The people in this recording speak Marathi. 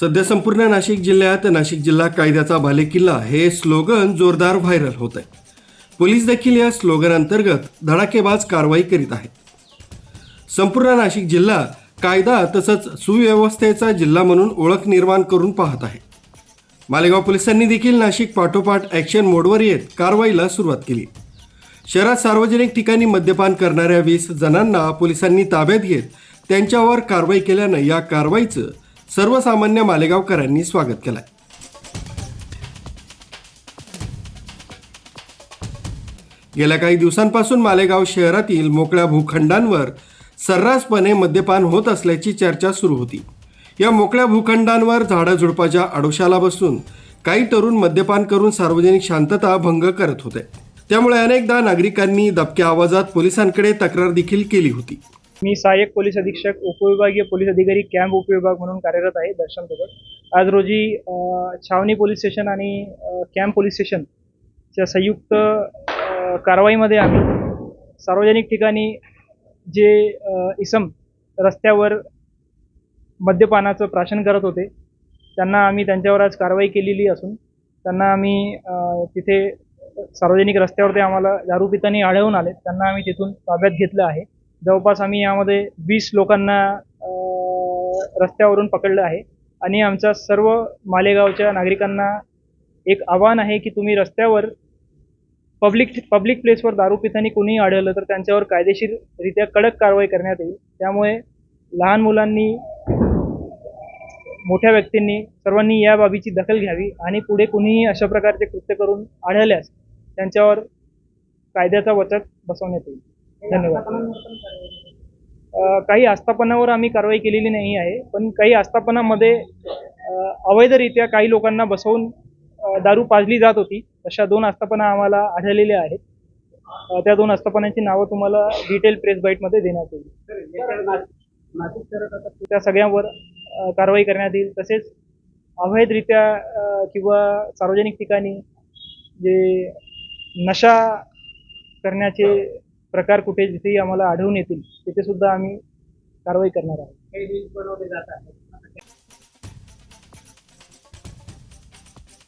सध्या संपूर्ण नाशिक जिल्ह्यात नाशिक जिल्हा कायद्याचा बालेकिल्ला हे स्लोगन जोरदार व्हायरल होत आहे. पोलीस देखील या स्लोगन अंतर्गत धडाकेबाज कारवाई करीत आहेत. संपूर्ण नाशिक जिल्हा कायदा तसंच सुव्यवस्थेचा जिल्हा म्हणून ओळख निर्माण करून पाहत आहे. मालेगाव पोलिसांनी देखील नाशिक पाठोपाठ ॲक्शन मोडवर येत कारवाईला सुरुवात केली. शहरात सार्वजनिक ठिकाणी मद्यपान करणाऱ्या वीस जणांना पोलिसांनी ताब्यात घेत त्यांच्यावर कारवाई केल्यानं या कारवाईचं सर्वसामान्य मालेगावकरांनी स्वागत केलंय. गेल्या काही दिवसांपासून मालेगाव शहरातील मोकळ्या भूखंडांवर सर्रासपणे मद्यपान होत असल्याची चर्चा सुरू होती. या मोकळ्या भूखंडांवर झाडाझुडपाच्या आडोशाला बसून काही तरुण मद्यपान करून सार्वजनिक शांतता भंग करत होते. त्यामुळे अनेकदा नागरिकांनी दबक्या आवाजात पोलिसांकडे तक्रार देखील केली होती. मी सहाय्यक पोलीस अधीक्षक उपविभागीय पोलीस अधिकारी कॅम्प उपविभाग म्हणून कार्यरत आहे दर्शन सोबत आज रोजी छावणी पोलीस स्टेशन आणि कॅम्प पोलीस स्टेशनच्या संयुक्त कारवाईमध्ये आम्ही सार्वजनिक ठिकाणी जे इसम रस्त्यावर मद्यपानाचं प्राशन करत होते त्यांना आम्ही त्यांच्यावर आज कारवाई केलेली असून त्यांना आम्ही तिथे सार्वजनिक रस्त्यावर ते आम्हाला दारू पितानी आढळून आले त्यांना आम्ही तिथून ताब्यात घेतलं आहे. जवळपास आम्ही यामध्ये वीस लोकांना रस्त्यावरून पकडलं आहे. आणि आमच्या सर्व मालेगावच्या नागरिकांना एक आव्हान आहे की तुम्ही रस्त्यावर पब्लिक पब्लिक प्लेसवर दारू पितानी कोणीही आढळलं तर त्यांच्यावर कायदेशीररित्या कडक कारवाई करण्यात येईल. त्यामुळे लहान मुलांनी मोठ्या व्यक्तींनी सर्वांनी या बाबीची दखल घ्यावी आणि पुढे कुणीही अशा प्रकारचे कृत्य करून आढळल्यास त्यांच्यावर कायद्याचा वचक बसवण्यात येईल. धन्यवाद. काही आस्थापनावर आम्ही कारवाई केलेली नाही आहे पण काही आस्थापनामध्ये अवैधरित्या काही लोकांना बसवून दारू पाजली जात होती. अशा दोन आस्थापना आम्हाला आढळलेल्या आहेत. त्या दोन आस्थापनांची नावं तुम्हाला डिटेल प्रेस बाईटमध्ये देण्यात येईल. त्या सगळ्यांवर कारवाई करण्यात येईल. तसेच अवैधरित्या किंवा सार्वजनिक ठिकाणी जे नशा करण्याचे प्रकार कुठे जिथेही आम्हाला आढळून येतील तिथे सुद्धा आम्ही कारवाई करणार आहोत.